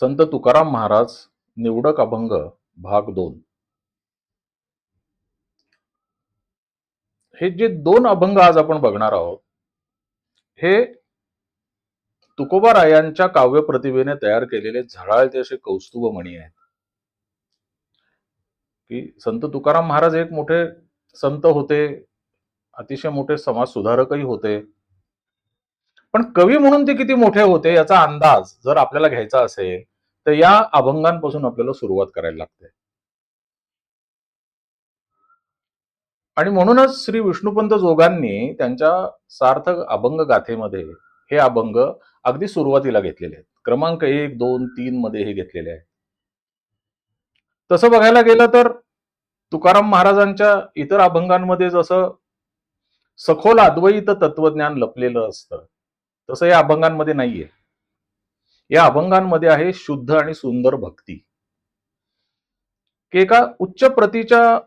संत तुकाराम महाराज निवडक अभंग भाग दोन. हे जे दोन अभंग आज आपण बघणार आहोत हे तुकोबा रायांच्या काव्य प्रतिभेने तयार केलेले झळाळते असे कौस्तुभ म्हणी आहेत. की संत तुकाराम महाराज एक मोठे संत होते अतिशय मोठे समाज सुधारकही होते. पण कवी म्हणून ते किती मोठे होते याचा अंदाज जर आपल्याला घ्यायचा असेल तर या अभंगांपासून आपल्याला सुरुवात करायला लागते. आणि म्हणूनच श्री विष्णुपंत जोगांनी त्यांच्या सार्थक अभंग गाथेमध्ये हे अभंग अगदी सुरुवातीला घेतलेले आहेत. क्रमांक एक दोन तीन मध्ये हे घेतलेले आहे तसं बघायला गेलं तर तुकाराम महाराजांच्या इतर अभंगांमध्ये जसं सखोल अद्वैत तत्वज्ञान लपलेलं असतं तसं या अभंगांमध्ये नाहीये. या अभंगांमध्ये आहे शुद्ध आणि सुंदर भक्ती. की एका उच्च प्रतीच्या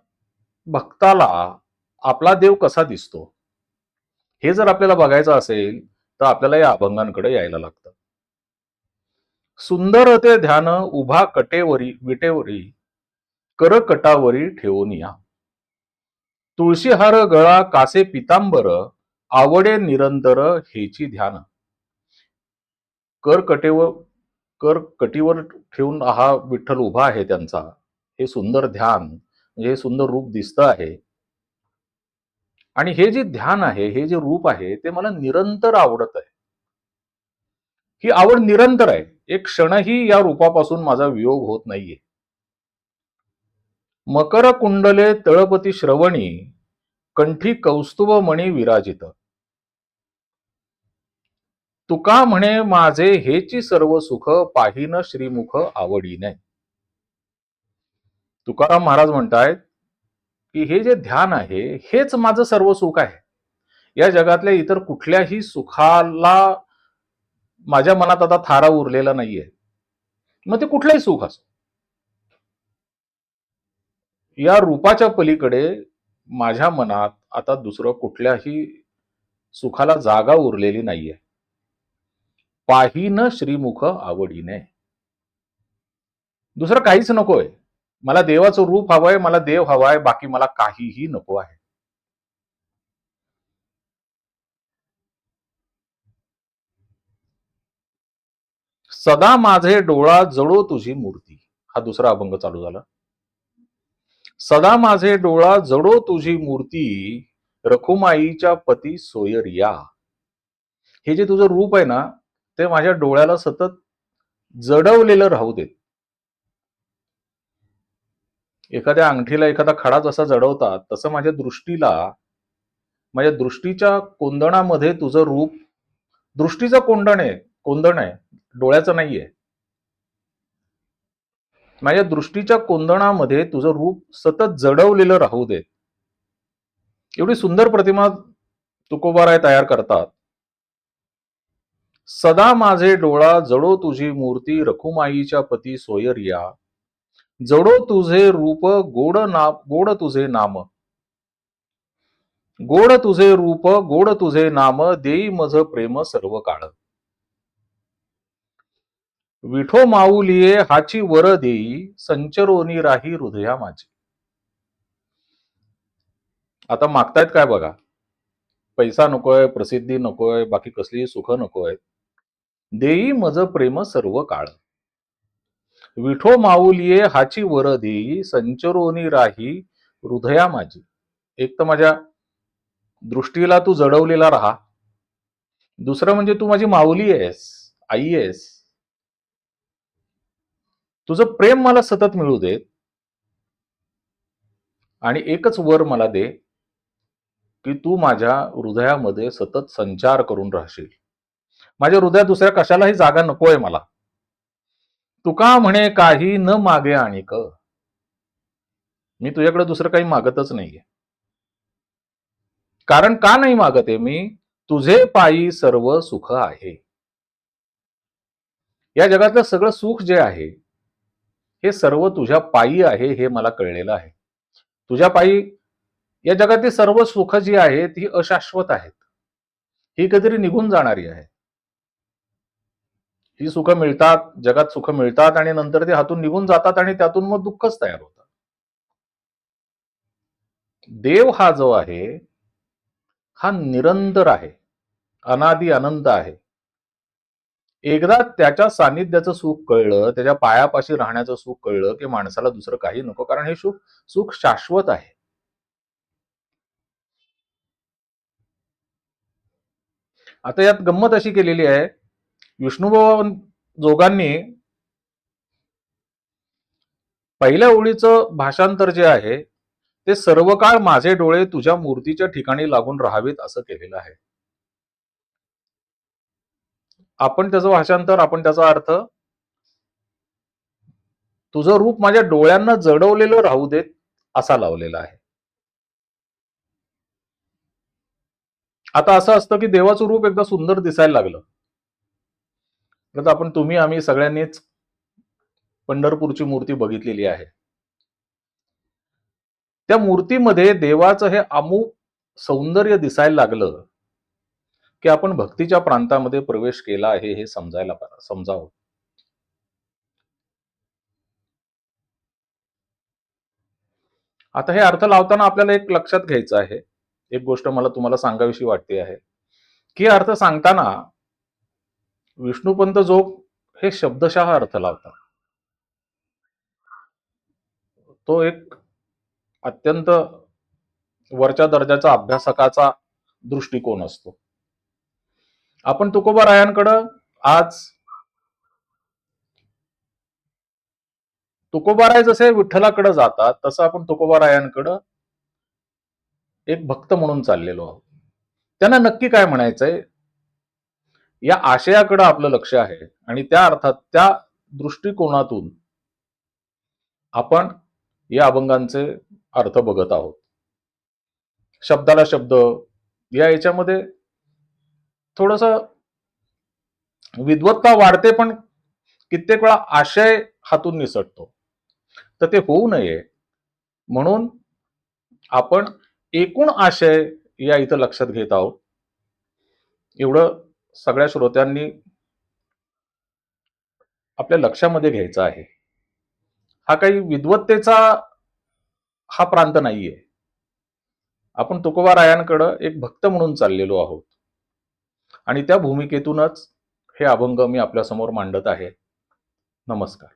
भक्ताला आपला देव कसा दिसतो? हे जर आपल्याला बघायचं असेल तर आपल्याला या अभंगांकडे यायला लागतं. सुंदर ते ध्यान उभा कटेवरी विटेवरी करकटावरी ठेवून या. तुळशीहार गळा कासे पितांबर आवडे निरंतर हेची ध्यान. कर कटेवर कर कटीवर ठेवून हा विठ्ठल उभा आहे त्यांचा. हे सुंदर ध्यान म्हणजे हे सुंदर रूप दिसतं आहे. आणि हे जे ध्यान आहे हे जे रूप आहे ते मला निरंतर आवडत आहे. ही आवड निरंतर आहे. एक क्षणही या रूपापासून माझा वियोग होत नाहीये. मकर कुंडले तळपती श्रवणी कंठी कौस्तुभ मणी विराजित. तुका म्हणे माझे हेची सर्व सुख पाहिन श्रीमुख आवडीने. तुकाराम महाराज म्हणतायत की हे जे ध्यान आहे हेच माझं सर्व सुख आहे. या जगातल्या इतर कुठल्याही सुखाला माझ्या मनात आता थारा उरलेला नाहीये. मग ते कुठलंही सुख असो. या रूपाच्या पलीकडे माझ्या मनात आता दुसरं कुठल्याही सुखाला जागा उरलेली नाहीये. पाहिन श्रीमुख आवडीने. दुसरं काहीच नकोय. मला देवाचं रूप हवंय मला देव हवाय बाकी मला काहीही नको आहे. सदा माझे डोळा जळो तुझी मूर्ती. हा दुसरा अभंग चालू झाला. सदा माझे डोळा जडो तुझी मूर्ती रखुमाईच्या पती सोयरिया. हे जे तुझं रूप आहे ना ते माझ्या डोळ्याला सतत जडवलेलं राहू देत. एखाद्या अंगठीला एखादा खडा जसा जडवतात तसं माझ्या दृष्टीला माझ्या दृष्टीच्या कोंदणामध्ये तुझं रूप दृष्टीचं कोंदण आहे कोंदण आहे डोळ्याचं नाहीये. माझ्या दृष्टीच्या कोंदणामध्ये तुझं रूप सतत जडवलेलं राहू दे एवढी सुंदर प्रतिमा तुकोबाराय तयार करतात. सदा माझे डोळा जडो तुझी मूर्ती रखुमाईच्या पती सोयरिया. जडो तुझे रूप गोड ना गोड तुझे नाम. गोड तुझे रूप गोड तुझे नाम देई मज प्रेम सर्व काळ. विठो माऊलिये हाची वर देई संचरोनी राही हृदया माझी. आता मागतायत काय बघा? पैसा नकोय प्रसिद्धी नकोय बाकी कसलीही सुख नकोय. देई मज प्रेम सर्व काळ. विठो माऊलिये हाची वर देई संचरोनी राही हृदया माझी. एक तर माझ्या दृष्टीला तू जडवलेला राहा. दुसरं म्हणजे तू माझी माऊली आहेस आई आहेस. तुझं प्रेम मला सतत मिळू देत आणि एकच वर मला दे की तू माझ्या हृदयामध्ये सतत संचार करून राहशील. माझ्या हृदयात दुसऱ्या कशालाही जागा नकोय मला. तुका म्हणे काही न मागे आणि क. मी तुझ्याकडे दुसरं काही मागतच नाहीये. कारण का नाही मागते मी? तुझे पायी सर्व सुख आहे. या जगातलं सगळं सुख जे आहे हे सर्व तुझ्या पायी आहे हे मला कळलेलं आहे. तुझ्या पायी या जगातील सर्व सुख जी आहेत ही अशाश्वत आहेत. ही कधीतरी निघून जाणारी आहे ही सुख मिळतात जगात सुख मिळतात आणि नंतर ते हातून निघून जातात आणि त्यातून मग दुःखच तयार होतात देव हा जो आहे हा निरंतर आहे अनादि अनंत आहे. एकदा त्याच्या सानिध्याचं सुख कळलं त्याच्या पायापाशी राहण्याचं सुख कळलं की माणसाला दुसरं काही नको कारण हे सुख सुख शाश्वत आहे. आता यात गंमत अशी केलेली आहे विष्णुभाऊ जोगांनी पहिल्या ओळीचं भाषांतर जे आहे ते सर्व काळ माझे डोळे तुझ्या मूर्तीच्या ठिकाणी लागून राहावेत असं केलेलं आहे. आपण त्याचं भाषांतर आपण त्याचा अर्थ तुझं रूप माझ्या डोळ्यांना जडवलेलं राहू देत असा लावलेला आहे. आता असं असतं की देवाचं रूप एकदा सुंदर दिसायला लागलं. तर आपण तुम्ही आम्ही सगळ्यांनीच पंढरपूरची मूर्ती बघितलेली आहे. त्या मूर्तीमध्ये देवाचं हे अमुक सौंदर्य दिसायला लागलं की आपण भक्तीच्या प्रांतामध्ये प्रवेश केला आहे हे समजायला समजावं. आता हे अर्थ लावताना आपल्याला एक लक्षात घ्यायचं आहे. एक गोष्ट मला तुम्हाला सांगावीशी वाटते आहे. की अर्थ सांगताना विष्णुपंत जोग हे शब्दशः अर्थ लावतात. तो एक अत्यंत वरच्या दर्जाचा अभ्यासकाचा दृष्टिकोन असतो. आपण तुकोबा रायांकडं आज तुकोबाराय जसे विठ्ठलाकडे जातात तसं आपण तुकोबारायांकडं एक भक्त म्हणून चाललेलो आहोत. त्यांना नक्की काय म्हणायचंय? या आशयाकडे आपलं लक्ष आहे. आणि त्या अर्थात त्या दृष्टिकोनातून आपण या अभंगांचे अर्थ बघत आहोत. शब्दाला शब्द या याच्यामध्ये थोडस विद्वत्ता वाढते पण कित्येक वेळा आशय हातून निसटतो. तर ते होऊ नये. म्हणून आपण एकूण आशय या इथं लक्षात घेत आहोत. एवढं सगळ्या श्रोत्यांनी आपल्या लक्षामध्ये घ्यायचा आहे. हा काही विद्वत्तेचा हा प्रांत नाहीये. आपण तुकोबा रायांकडं एक भक्त म्हणून चाललेलो आहोत. आणि त्या भूमिकेतूनच हे अभंग मी आपल्यासमोर मांडत आहे. नमस्कार.